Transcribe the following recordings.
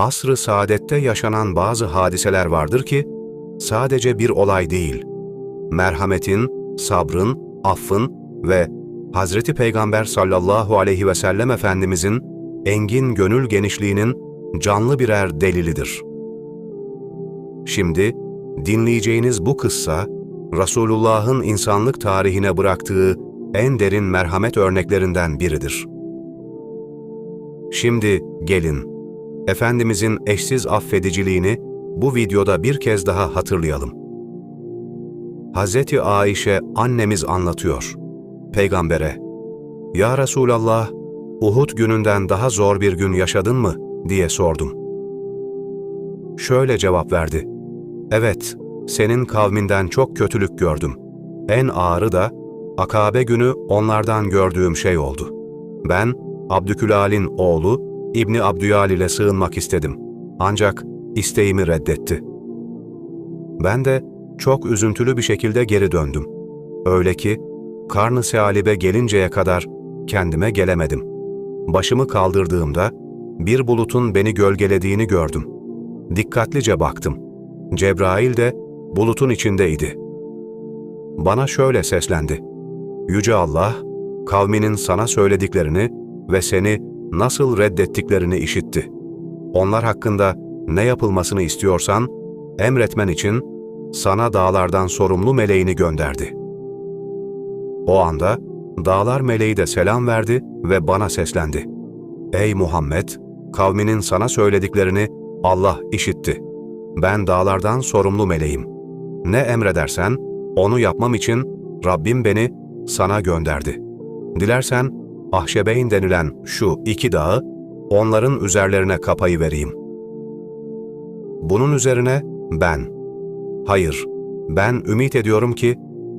asr-ı saadette yaşanan bazı hadiseler vardır ki, sadece bir olay değil, merhametin, sabrın, affın ve Hazreti Peygamber sallallahu aleyhi ve sellem Efendimizin engin gönül genişliğinin canlı birer delilidir. Şimdi dinleyeceğiniz bu kıssa, Resulullah'ın insanlık tarihine bıraktığı en derin merhamet örneklerinden biridir. Şimdi gelin, Efendimizin eşsiz affediciliğini bu videoda bir kez daha hatırlayalım. Hazreti Aişe annemiz anlatıyor. Peygambere, ''Ya Resulallah, Uhud gününden daha zor bir gün yaşadın mı?'' diye sordum. Şöyle cevap verdi. ''Evet, senin kavminden çok kötülük gördüm. En ağırı da Akabe günü onlardan gördüğüm şey oldu. Ben, Abdükülal'in oğlu İbni Abdüyal ile sığınmak istedim. Ancak isteğimi reddetti. Ben de çok üzüntülü bir şekilde geri döndüm. Öyle ki, karnı sealibe gelinceye kadar kendime gelemedim. Başımı kaldırdığımda, bir bulutun beni gölgelediğini gördüm. Dikkatlice baktım. Cebrail de bulutun içindeydi. Bana şöyle seslendi. Yüce Allah, kavminin sana söylediklerini ve seni nasıl reddettiklerini işitti. Onlar hakkında ne yapılmasını istiyorsan, emretmen için sana dağlardan sorumlu meleğini gönderdi. O anda dağlar meleği de selam verdi ve bana seslendi. Ey Muhammed, kavminin sana söylediklerini Allah işitti. Ben dağlardan sorumlu meleğim. Ne emredersen onu yapmam için Rabbim beni sana gönderdi. Dilersen Ahşebeyn denilen şu iki dağı onların üzerlerine kapayı vereyim. Bunun üzerine ben, hayır, ben ümit ediyorum ki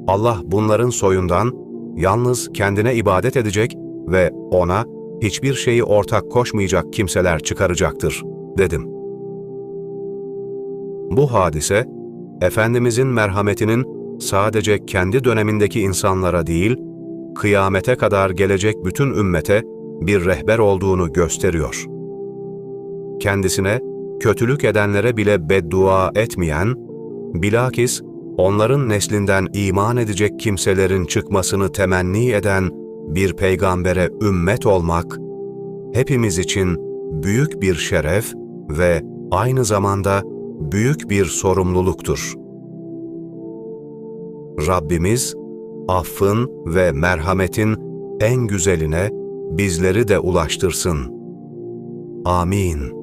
Allah bunların soyundan yalnız kendine ibadet edecek ve ona hiçbir şeyi ortak koşmayacak kimseler çıkaracaktır, dedim. Bu hadise, Efendimizin merhametinin sadece kendi dönemindeki insanlara değil, kıyamete kadar gelecek bütün ümmete bir rehber olduğunu gösteriyor. Kendisine kötülük edenlere bile beddua etmeyen, bilakis onların neslinden iman edecek kimselerin çıkmasını temenni eden bir peygambere ümmet olmak, hepimiz için büyük bir şeref ve aynı zamanda büyük bir sorumluluktur. Rabbimiz, affın ve merhametin en güzeline bizleri de ulaştırsın. Amin.